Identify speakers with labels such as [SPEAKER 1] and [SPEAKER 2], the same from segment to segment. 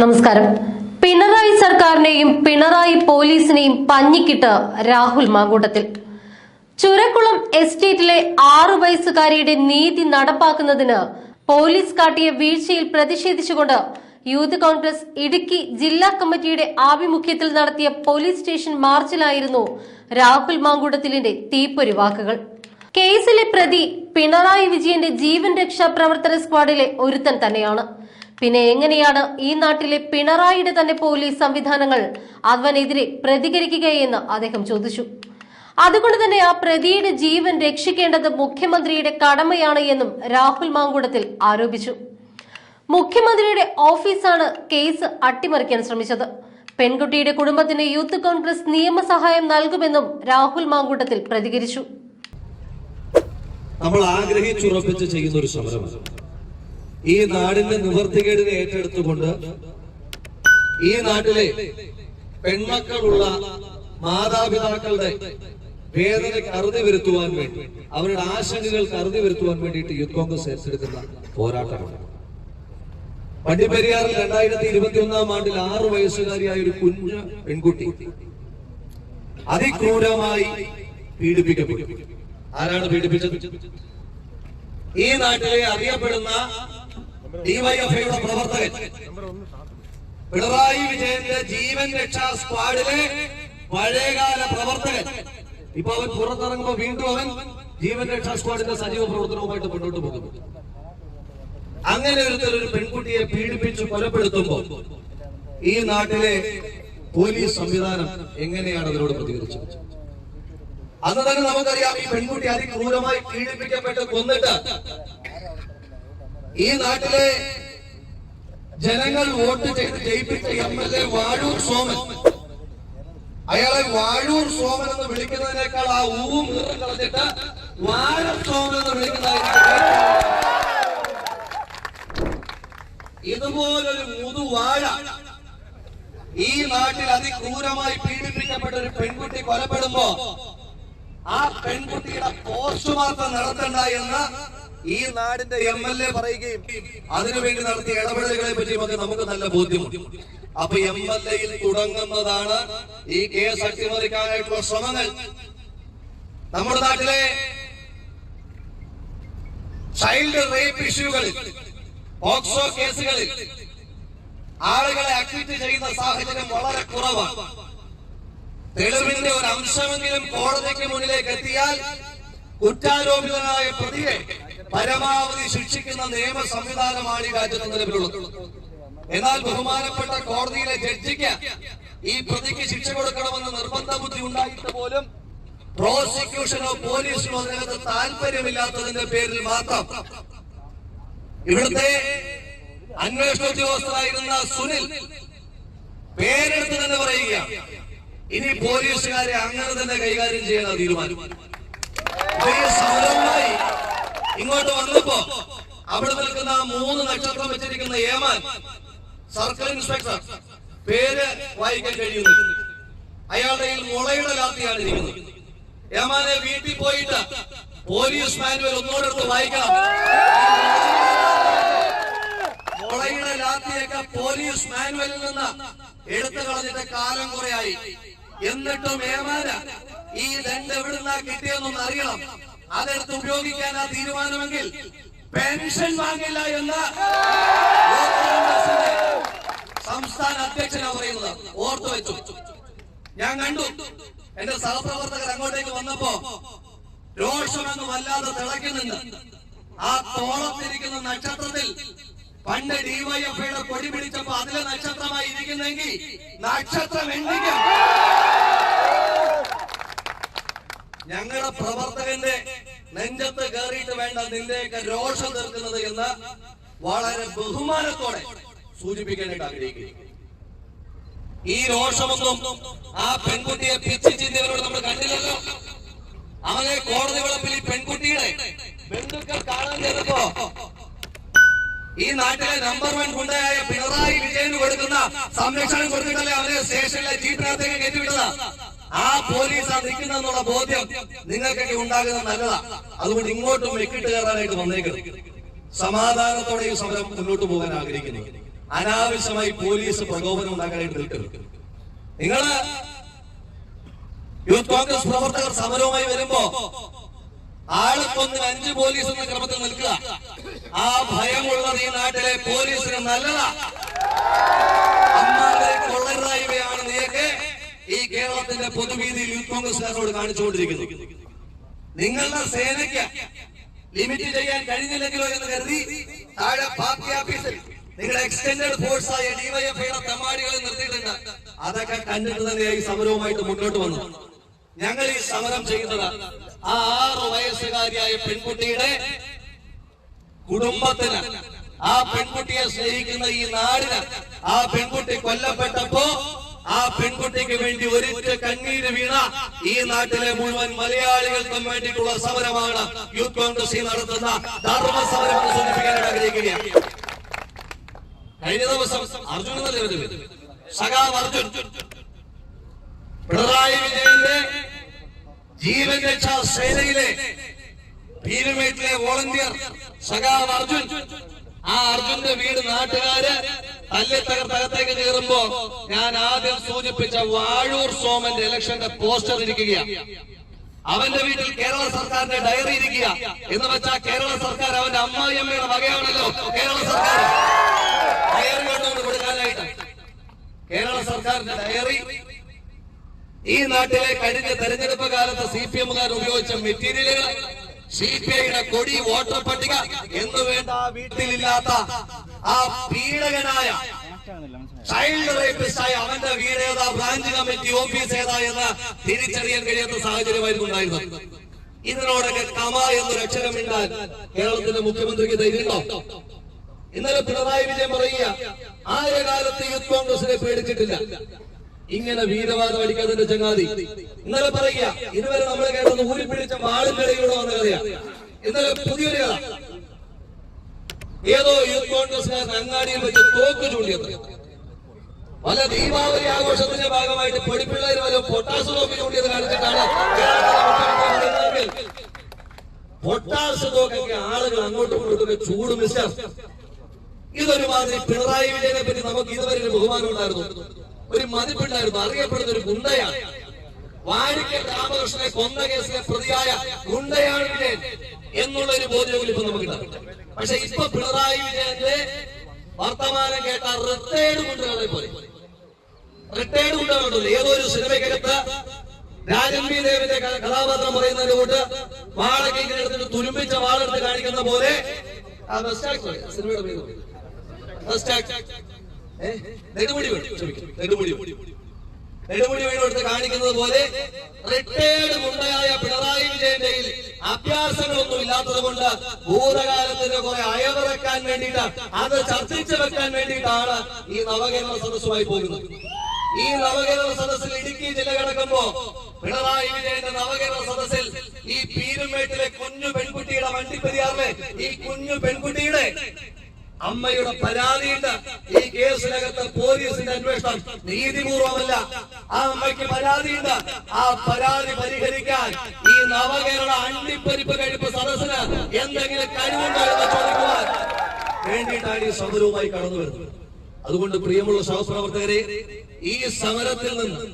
[SPEAKER 1] നമസ്കാരം. പിണറായി സർക്കാരിനെയും പിണറായി പോലീസിനെയും പഞ്ഞിക്കിട്ട് രാഹുൽ മാങ്കൂട്ടത്തിൽ. ചുരക്കുളം എസ്റ്റേറ്റിലെ ആറു വയസ്സുകാരിയുടെ നീതി നടപ്പാക്കുന്നതിന് പോലീസ് കാട്ടിയ വീഴ്ചയിൽ പ്രതിഷേധിച്ചുകൊണ്ട് യൂത്ത് കോൺഗ്രസ് ഇടുക്കി ജില്ലാ കമ്മിറ്റിയുടെ ആഭിമുഖ്യത്തിൽ നടത്തിയ പോലീസ് സ്റ്റേഷൻ മാർച്ചിലായിരുന്നു രാഹുൽ മാങ്കൂട്ടത്തിലിന്റെ തീപ്പൊരി വാക്കുകൾ. കേസിലെ പ്രതി പിണറായി വിജയന്റെ ജീവൻ രക്ഷാ പ്രവർത്തന സ്ക്വാഡിലെ ഒരുത്തൻ തന്നെയാണ്. പിന്നെ എങ്ങനെയാണ് ഈ നാട്ടിലെ പിണറായിയുടെ തന്നെ പോലീസ് സംവിധാനങ്ങൾ അവനെതിരെ പ്രതികരിക്കുകയെന്ന് അദ്ദേഹം ചോദിച്ചു. അതുകൊണ്ട് തന്നെ ആ പ്രതിയുടെ ജീവൻ രക്ഷിക്കേണ്ടത് മുഖ്യമന്ത്രിയുടെ കടമയാണ് എന്നും രാഹുൽ മാങ്കൂടത്തിൽ ആരോപിച്ചു. മുഖ്യമന്ത്രിയുടെ ഓഫീസാണ് കേസ് അട്ടിമറിക്കാൻ ശ്രമിച്ചത്. പെൺകുട്ടിയുടെ കുടുംബത്തിന് യൂത്ത് കോൺഗ്രസ് നിയമസഹായം നൽകുമെന്നും രാഹുൽ മാങ്കൂട്ടത്തിൽ പ്രതികരിച്ചു.
[SPEAKER 2] നമ്മൾ ആഗ്രഹിച്ചുറപ്പിച്ച് ചെയ്യുന്ന ഒരു സമരമാണ് ഈ നാടിന്റെ നിവർത്തികേടിനെ ഏറ്റെടുത്തുകൊണ്ട് ഈ നാട്ടിലെ പെൺമക്കളുള്ള മാതാപിതാക്കളുടെ വേദനയ്ക്ക് അറുതി വരുത്തുവാൻ വേണ്ടി അവരുടെ ആശങ്കകൾക്ക് അറുതി വരുത്തുവാൻ വേണ്ടിയിട്ട് യൂത്ത് കോൺഗ്രസ് ഏറ്റെടുക്കുന്ന പോരാട്ടമാണ്. വണ്ടിപ്പെരിയാറിൽ രണ്ടായിരത്തി ഇരുപത്തി ഒന്നാം ആണ്ടിൽ ആറു വയസ്സുകാരിയായ ഒരു കുഞ്ഞു പെൺകുട്ടി അതിക്രൂരമായി പീഡിപ്പിക്കപ്പെട്ടു. ആരാണ് പീഡിപ്പിച്ചത്? ഈ നാട്ടിലെ അറിയപ്പെടുന്ന ഡിവൈഎഫ്ഐയുടെ പ്രവർത്തകൻ പിണറായി വിജയന്റെ ജീവൻ രക്ഷാ സ്ക്വാഡിലെ പഴയകാല പ്രവർത്തകൻ. ഇപ്പൊ അവൻ പുറത്തിറങ്ങുമ്പോ വീണ്ടും അവൻ ജീവൻ രക്ഷാ സ്ക്വാഡിന്റെ സജീവ പ്രവർത്തനവുമായിട്ട് മുന്നോട്ട് പോകുന്നു. അങ്ങനെ ഒരുത്തർ ഒരു പെൺകുട്ടിയെ പീഡിപ്പിച്ച് കൊലപ്പെടുത്തുമ്പോൾ ഈ നാട്ടിലെ പോലീസ് സംവിധാനം എങ്ങനെയാണ് അതിനോട് പ്രതികരിച്ചത്? അന്ന് തന്നെ നമുക്കറിയാം ഈ പെൺകുട്ടി അതിക്രൂരമായി പീഡിപ്പിക്കപ്പെട്ട് കൊന്നിട്ട് ഈ നാട്ടിലെ ജനങ്ങൾ വോട്ട് ചെയ്ത് ജയിപ്പിച്ച M L A Vazhoor Soman. അയാളെ വാഴൂർ സോമൻ എന്ന് വിളിക്കുന്നതിനേക്കാൾ ആ ഊവും കളഞ്ഞിട്ട് വാഴ സോമൻ എന്ന് വിളിക്കുന്നതായിരിക്കും. ഇതുപോലൊരു മുതുവാഴ ഈ നാട്ടിൽ അതിക്രൂരമായി പീഡിപ്പിക്കപ്പെട്ട ഒരു പെൺകുട്ടി കൊലപ്പെടുമ്പോ ആ പെൺകുട്ടിയുടെ പോസ്റ്റ്മോർട്ടം നടത്തണ്ട എന്ന് ഈ നാടിന്റെ എം എൽ എ പറയുകയും അതിനുവേണ്ടി നടത്തിയ ഇടപെടലുകളെ പറ്റി നമുക്ക് നല്ല ബോധ്യമുണ്ട്. അപ്പൊ എം എൽ എയിൽ തുടങ്ങുന്നതാണ് ഈ കേസ് അട്ടിമറിക്കാനായിട്ടുള്ള ശ്രമങ്ങൾ. നമ്മുടെ നാട്ടിലെ ചൈൽഡ് റേപ്പ് ഇഷ്യൂകളിൽ പോക്സോ കേസുകളിൽ ആളുകളെ അക്വിറ്റ് ചെയ്യുന്ന സാഹചര്യം വളരെ കുറവാണ്. തെളിവിന്റെ ഒരു അംശമെങ്കിലും കോടതിക്ക് മുന്നിലേക്ക് എത്തിയാൽ കുറ്റാരോപിതനായ പ്രതിയെ പരമാവധി ശിക്ഷിക്കുന്ന നിയമ സംവിധാനമാണ് ഈ രാജ്യത്ത് നിലവിലുള്ളത്. എന്നാൽ ബഹുമാനപ്പെട്ട കോടതിയിലെ ജഡ്ജിക്ക് ഈ പ്രതിക്ക് ശിക്ഷ കൊടുക്കണമെന്ന് നിർബന്ധ ബുദ്ധി ഉണ്ടായിട്ട് പോലും പ്രോസിക്യൂഷനോ പോലീസിനോ അതിനകത്ത് താല്പര്യമില്ലാത്തതിന്റെ പേരിൽ മാത്രം ഇവിടുത്തെ അന്വേഷണ ഉദ്യോഗസ്ഥനായിരുന്ന സുനിൽ പേരെടുത്ത് തന്നെ പറയുകയാണ്. ഇനി പോലീസുകാരെ അങ്ങനെ തന്നെ കൈകാര്യം ചെയ്യാൻ തീരുമാനം. ഇങ്ങോട്ട് വന്നപ്പോ അവിടെ നിൽക്കുന്ന മൂന്ന് നക്ഷത്രം വെച്ചിരിക്കുന്ന ഏമാൻ സർക്കിൾ ഇൻസ്പെക്ടർ പേര് വായിക്കാൻ കഴിയുന്നു അയാളുടെ കയ്യിൽ മുളയുടെ ലാത്തിയാണ് ഇരിക്കുന്നത്. ഏമാനെ വീട്ടിൽ പോയിട്ട് പോലീസ് മാനുവൽ ഒന്നോടെടുത്ത് വായിക്കണം. മുളയുടെ ലാത്തിയൊക്കെ പോലീസ് മാനുവലിൽ നിന്ന് എടുത്തു കളഞ്ഞിട്ട് കാലം കുറയായി. എന്നിട്ടും ഏമാന ഈ ദണ്ട് എവിടുന്നാ കിട്ടിയെന്നൊന്ന് അറിയണം. അതെടുത്ത് ഉപയോഗിക്കാൻ ആ തീരുമാനമെങ്കിൽ പെൻഷൻ വാങ്ങില്ല എന്ന് സംസ്ഥാന അധ്യക്ഷനാ പറയുന്നത്. ഓർത്തു വെച്ചു. ഞാൻ കണ്ടു. എന്റെ സഹപ്രവർത്തകർ അങ്ങോട്ടേക്ക് വന്നപ്പോ രോഷമെന്ന് വല്ലാതെ തിളയ്ക്കുന്നുണ്ട്. ആ തോളത്തിരിക്കുന്ന നക്ഷത്രത്തിൽ പണ്ട് ഡിവൈഎഫ്ഐയുടെ കൊടി പിടിച്ചപ്പോ അതിലെ നക്ഷത്രമായി ഇരിക്കുന്നെങ്കിൽ നക്ഷത്രം എണ്ണിക്ക. ഞങ്ങളുടെ പ്രവർത്തകന്റെ നെഞ്ചത്ത് കയറിയിട്ട് വേണ്ട നിന്റെയൊക്കെ രോഷം തീർക്കുന്നത് എന്ന് വളരെ ബഹുമാനത്തോടെ സൂചിപ്പിക്കാനായിട്ട് ആഗ്രഹിക്കുന്നു. ഈ രോഷമൊന്നും ആ പെൺകുട്ടിയെ പിച്ച് നമ്മൾ കണ്ടില്ലല്ലോ. അവനെ കോടതി വളപ്പിൽ ഈ പെൺകുട്ടിയുടെ ബന്ധുക്കൾ കാണാൻ ചെന്നപ്പോ ഈ നാട്ടിലെ നമ്പർ വൺ ഗുണ്ടയായ പിണറായി വിജയന് കൊടുക്കുന്ന സംരക്ഷണം കൊടുത്തിട്ടല്ലേ അവരെ സ്റ്റേഷനിലെ ജീപ്പിനകത്തേക്ക് കയറ്റിവിട്ടത്? ആ പോലീസ് ആ നിൽക്കുന്നെന്നുള്ള ബോധ്യം നിങ്ങൾക്കൊക്കെ ഉണ്ടാകുന്നത് നല്ലതാ. അതുകൊണ്ട് ഇങ്ങോട്ടും വെക്കിട്ട് കയറാനായിട്ട് വന്നേക്കുന്നത് സമാധാനത്തോടെ ഈ സമരം മുന്നോട്ട് പോകാൻ ആഗ്രഹിക്കുന്നു. അനാവശ്യമായി പോലീസ് പ്രകോപനം ഉണ്ടാക്കാനായിട്ട് നിൽക്കരുത് നിങ്ങൾ യൂത്ത് കോൺഗ്രസ് പ്രവർത്തകർ സമരവുമായി വരുമ്പോ ആൾക്കൊന്നിന് അഞ്ച് പോലീസ് എന്ന ക്രമത്തിൽ നിൽക്കുക. ആ ഭയമുള്ളത് ഈ നാട്ടിലെ പോലീസിന് നല്ലതാ. അമ്മാരെ കൊള്ളരുതായ്മയാണ് നീയൊക്കെ ഈ കേരളത്തിന്റെ പൊതുവീതിയിൽ യൂത്ത് കോൺഗ്രസ്സുകാരോട് കാണിച്ചുകൊണ്ടിരിക്കുന്നു. നിങ്ങളുടെ സേനയ്ക്ക് ലിമിറ്റ് ചെയ്യാൻ കഴിഞ്ഞില്ലെങ്കിലോ എന്ന് കരുതി താഴെ പാർട്ടി ഓഫീസിൽ നിങ്ങളുടെ എക്സ്റ്റൻഡഡ് ഫോഴ്സ് ആയ ഡിവൈഎഫ്ഐയുടെ തമാടികളെ നിർത്തിയിട്ടുണ്ട്. അതൊക്കെ കണ്ടിട്ട് തന്നെയായി സമരവുമായിട്ട് മുന്നോട്ട് വന്നു ഞങ്ങൾ ഈ സമരം ചെയ്യുന്നത് ആ ആറ് വയസ്സുകാരിയായ പെൺകുട്ടിയുടെ കുടുംബത്തിന് ആ പെൺകുട്ടിയെ സ്നേഹിക്കുന്ന ഈ നാടിന് ആ പെൺകുട്ടി കൊല്ലപ്പെട്ടപ്പോ ആ പെൺകുട്ടിക്ക് വേണ്ടി ഒരിറ്റ കണ്ണീര് വീണ ഈ നാട്ടിലെ മുഴുവൻ മലയാളികൾക്കും വേണ്ടിയിട്ടുള്ള സമരമാണ് യൂത്ത് കോൺഗ്രസ് ഈ നടത്തുന്ന ധർമ്മ സമരം സൂചിപ്പിക്കാനായിട്ട് ആഗ്രഹിക്കുകയാണ് കഴിഞ്ഞ ദിവസം പേര്? സഖാവ് അർജുൻ പിണറായി വിജയന്റെ ജീവൻ രക്ഷാ സേനയിലെ പീരുമേട്ടിലെ വോളണ്ടിയർ സഖാവ് അർജുൻ. ആ അർജുന്റെ വീട് നാട്ടുകാര് തല്ലി തകർത്തകത്തേക്ക് കയറുമ്പോ ഞാൻ ആദ്യം സൂചിപ്പിച്ച വാഴൂർ സോമന്റെ ഇലക്ഷന്റെ പോസ്റ്റർ ഇരിക്കുകയാണ് അവന്റെ വീട്ടിൽ കേരള സർക്കാരിന്റെ ഡയറി ഇരിക്കുക എന്ന് വെച്ചാൽ കേരള സർക്കാർ അവന്റെ അമ്മായിയമ്മയുടെ വകയാണല്ലോ. കേരള സർക്കാർ. ഡയറി കൊണ്ടുകൊണ്ട് കൊടുക്കാനായിട്ട്. കേരള സർക്കാരിന്റെ ഡയറി ഈ നാട്ടിലെ കഴിഞ്ഞ തെരഞ്ഞെടുപ്പ് കാലത്ത് സി പി എമ്മുകാർ ഉപയോഗിച്ച മെറ്റീരിയലുകൾ സി പി ഐയുടെ കൊടി വോട്ടർ പട്ടിക എന്ന് വേണ്ട വീട്ടിലില്ലാത്ത ആ പീഡകനായ ചൈൽഡ് റേപ്പിസ്റ്റ് ആയ അവന്റെ വീട് ബ്രാഞ്ച് കമ്മിറ്റി ഓഫീസ് ഏതാ എന്ന് തിരിച്ചറിയാൻ കഴിയാത്ത സാഹചര്യമായിരുന്നു ഉണ്ടായിരുന്നത്. ഇതിനോടൊക്കെ കമ എന്നൊരു അക്ഷരമിണ്ടാൽ കേരളത്തിന്റെ മുഖ്യമന്ത്രിക്ക് ധൈര്യമുണ്ടോ? ഇന്നലെ പിണറായി വിജയൻ പറയുക ആദ്യകാലത്ത് കാലത്ത് യൂത്ത് കോൺഗ്രസിനെ പേടിച്ചിട്ടില്ല. ഇങ്ങനെ വീരവാദം അടിക്കാതിന്റെ ചങ്ങാതി. ഇന്നലെ പറയുക ഇതുവരെ നമ്മൾ കേട്ടത് ഊരി പിടിച്ച വാളും കളിയുടെ വന്ന കഥയാ. ഇന്നലെ പുതിയൊരു കഥ. ഏതോ യൂത്ത് കോൺഗ്രസ്സുകാരൻ അങ്ങാടിയിൽ വെച്ച് തോക്ക് ചൂണ്ടിയത്. പല ദീപാവലി ആഘോഷത്തിന്റെ ഭാഗമായിട്ട് പൊടിപ്പിള്ളേർ വല്ല പൊട്ടാസ് തോക്ക് ചൂണ്ടിയത് കാണിച്ചിട്ടാണ് പൊട്ടാസ് തോക്കൊക്കെ ആളുകൾ അങ്ങോട്ടും ഇങ്ങോട്ടും ചൂട് മിസ്റ്റർ ഇതൊരുമാതിരി പിണറായി വിജയനെ പറ്റി നമുക്ക് ഇതുവരെ ബഹുമാനം ഉണ്ടായിരുന്നു. ഒരു മതിപ്പുണ്ടായിരുന്നു അറിയപ്പെടുന്ന ഒരു ഗുണ്ടയാണ്. വാഴിക്കൽ രാമകൃഷ്ണനെ കൊന്ന കേസിലെ പ്രതിയായ ഗുണ്ടയാണ് വിജയൻ എന്നുള്ള ഒരു ബോധ്യവും ഇപ്പൊ നമുക്ക് പക്ഷെ ഇപ്പൊ പിണറായി വിജയന്റെ വർത്തമാനം കേട്ട റിട്ടയർഡ് ഗുണ്ടകളെ പോലെ. റിട്ടയർഡ് ഗുണ്ടകളുണ്ടല്ലോ ഏതോ ഒരു സിനിമയ്ക്കകത്ത് രാജൻ ദേവിന്റെ കഥാപാത്രം പറയുന്നതിന്റെ കൂട്ട് വാളൊക്കെ ഇങ്ങനെ എടുത്തിട്ട് തുരുമ്പിച്ച വാളെടുത്ത് കാണിക്കുന്ന പോലെ സിനിമയുടെ നെടുമുടി വേണം? ക്ഷമിക്കണം നെടുമുടി. നെടുമുടി വേണം എടുത്ത് കാണിക്കുന്നത് പോലെ റിട്ടയേർഡ് ഗുണ്ടയായ പിണറായി വിജയന്റെ അഭ്യാസങ്ങളൊന്നും ഇല്ലാത്തത് കൊണ്ട് ഭൂതകാലത്തിന്റെ കുറെ അയവിറക്കാൻ വേണ്ടിയിട്ട് അത് ചർച്ചിച്ച് വെക്കാൻ വേണ്ടിയിട്ടാണ് ഈ നവകേരള സദസ്സുമായി പോകുന്നത്. ഈ നവകേരള സദസ്സിൽ ഇടുക്കി ജില്ല കിടക്കുമ്പോ പിണറായി വിജയന്റെ നവകേരള സദസ്സിൽ ഈ പീരുമേട്ടിലെ കുഞ്ഞു പെൺകുട്ടിയുടെ വണ്ടിപ്പെരിയാറിലെ ഈ കുഞ്ഞു പെൺകുട്ടിയുടെ അമ്മയുടെ പരാതിയുണ്ട് ഈ കേസിനകത്ത് പോലീസിന്റെ അന്വേഷണം നീതിപൂർവമല്ല. ആ അമ്മയ്ക്ക് പരാതിയുണ്ട് ആ പരാതി പരിഹരിക്കാൻ ഈ നവകേരള അണ്ടിപ്പരിപ്പ് കഴിപ്പ് സദസ്സിന് എന്തെങ്കിലും കഴിവുണ്ടോ എന്ന് ചോദിക്കുവാൻ വേണ്ടിയിട്ടാണ് ഈ സമരവുമായി കടന്നു വരുന്നത്. അതുകൊണ്ട് പ്രിയമുള്ള സഹപ്രവർത്തകരെ ഈ സമരത്തിൽ നിന്ന്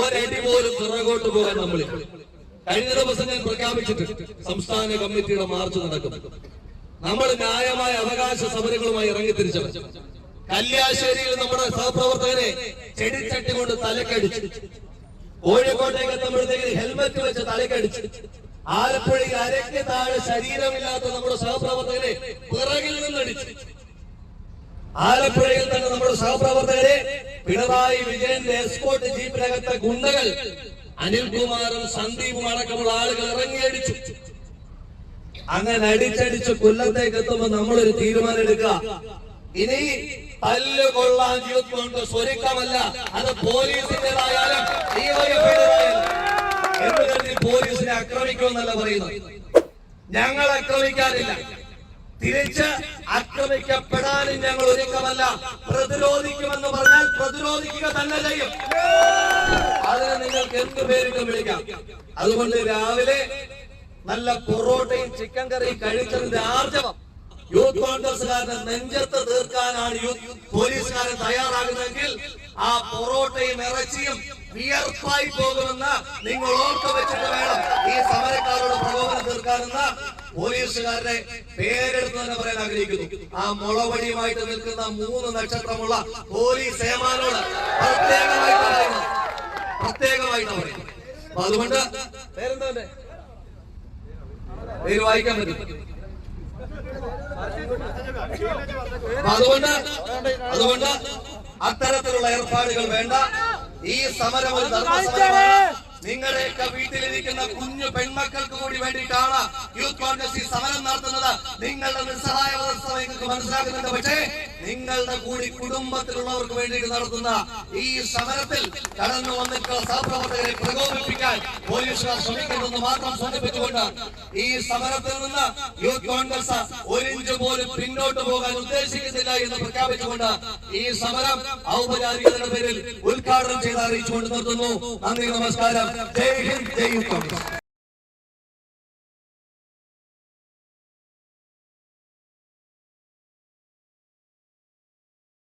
[SPEAKER 2] ഒരടി പോലും പിറകോട്ട് പോകാൻ നമ്മൾ കഴിഞ്ഞ ദിവസം ഞാൻ പ്രഖ്യാപിച്ചിട്ടുണ്ട് സംസ്ഥാന കമ്മിറ്റിയുടെ മാർച്ച് നടക്കും. നമ്മൾ ന്യായമായ അവകാശ സമരങ്ങളുമായി ഇറങ്ങിത്തിരിച്ചവർ. കല്യാശ്ശേരിയിൽ നമ്മുടെ സഹപ്രവർത്തകരെ ചെടിച്ചട്ടി കൊണ്ട് തലക്കടിച്ചു. കോഴിക്കോട്ടേക്ക് എത്തുമ്പോഴത്തേക്ക് ഹെൽമറ്റ് വെച്ച് തലക്കടിച്ചു. ആലപ്പുഴയിൽ അരയ്ക്ക് താഴെ ശരീരമില്ലാത്ത നമ്മുടെ സഹപ്രവർത്തകരെ പിറകിൽ നിന്നടിച്ചു. ആലപ്പുഴയിൽ തന്നെ നമ്മുടെ സഹപ്രവർത്തകരെ പിണറായി വിജയന്റെ എസ്കോട്ട് ജീപ്പിനകത്തെ ഗുണ്ടകൾ അനിൽകുമാറും സന്ദീപും അടക്കമുള്ള ആളുകൾ ഇറങ്ങിയടിച്ചു. അങ്ങനെ അടിച്ചടിച്ച് കൊല്ലത്തേക്ക് എത്തുമ്പോൾ നമ്മളൊരു തീരുമാനം എടുക്കുക. ഇനി തല്ല് കൊള്ളാൻ യൂത്ത് കോൺഗ്രസ് ഒരുക്കമല്ല അത് പോലീസിന്റേതായാലും പോലീസിനെ ആക്രമിക്കുമെന്നല്ല പറയുന്നത്. ഞങ്ങൾ ആക്രമിക്കാറില്ല. തിരിച്ച് ആക്രമിക്കപ്പെടാനും ഞങ്ങൾ ഒരുക്കമല്ല. പ്രതിരോധിക്കുമെന്ന് പറഞ്ഞാൽ പ്രതിരോധിക്കുക തന്നെ ചെയ്യും. അതിന് നിങ്ങൾക്ക് എന്ത് പേരിട്ടും വിളിക്കാം. അതുകൊണ്ട് രാവിലെ നല്ല പൊറോട്ടയും ചിക്കൻ കറിയും കഴിച്ചതിന്റെ ആർജവം. യൂത്ത് കോൺഗ്രസുകാരന്റെ നെഞ്ചത്ത് തീർക്കാനാണ് യൂത്ത് പോലീസുകാരൻ തയ്യാറാകുന്നതെങ്കിൽ ആ പൊറോട്ടയും ഇറച്ചിയും വിയർപ്പായി പോകുമെന്ന് നിങ്ങൾ ഓർത്തു വെച്ചിട്ട് വേണം ഈ സമരക്കാരുടെ പ്രകോപനം തീർക്കാനെന്ന് പോലീസുകാരുടെ പേരെടുത്ത് തന്നെ പറയാൻ ആഗ്രഹിക്കുന്നു. ആ മുളവടിയുമായിട്ട് നിൽക്കുന്ന മൂന്ന് നക്ഷത്രമുള്ള പോലീസ് സേമാനോട് പ്രത്യേകമായിട്ട് പറയുന്നു പ്രത്യേകമായിട്ട് പറയുന്നു അതുകൊണ്ട് പേരെന്താ അവന്റെ? വായിക്കാൻ പറ്റും. അതുകൊണ്ട് അതുകൊണ്ട് അത്തരത്തിലുള്ള ഏർപ്പാടുകൾ വേണ്ട. ഈ സമരം ഒരു ധർമ്മസമരമാണ്. നിങ്ങളുടെയൊക്കെ വീട്ടിലിരിക്കുന്ന കുഞ്ഞു പെൺമക്കൾക്ക് കൂടി വേണ്ടിയിട്ടാണ് യൂത്ത് കോൺഗ്രസ് ഈ സമരം നടത്തുന്നത്. നിങ്ങളുടെ നിസ്സഹായ അവസ്ഥ നിങ്ങൾക്ക് മനസ്സിലാക്കുന്നുണ്ട് പക്ഷേ നിങ്ങളുടെ കൂടി കുടുംബത്തിലുള്ളവർക്ക് വേണ്ടിയിട്ട് നടത്തുന്ന ഈ സമരത്തിൽ കടന്നു വന്നിട്ടുള്ള സഹപ്രവർത്തകരെ പ്രകോപിപ്പിക്കാൻ പോലീസുകാർ ശ്രമിക്കുന്നെന്ന് മാത്രം സൂചിപ്പിച്ചുകൊണ്ട് ഈ സമരത്തിൽ നിന്ന് യൂത്ത് കോൺഗ്രസ് ഒരിഞ്ച് പോലും പിന്നോട്ട് പോകാൻ ഉദ്ദേശിക്കുന്നില്ല എന്ന് പ്രഖ്യാപിച്ചുകൊണ്ട് ഈ സമരം ഔപചാരികതയുടെ പേരിൽ ഉദ്ഘാടനം ചെയ്ത് അറിയിച്ചുകൊണ്ട് നിർത്തുന്നു. നന്ദി നമസ്കാരം. ജയ് ഹിന്ദ് ജയ് യൂത്ത് കോൺഗ്രസ്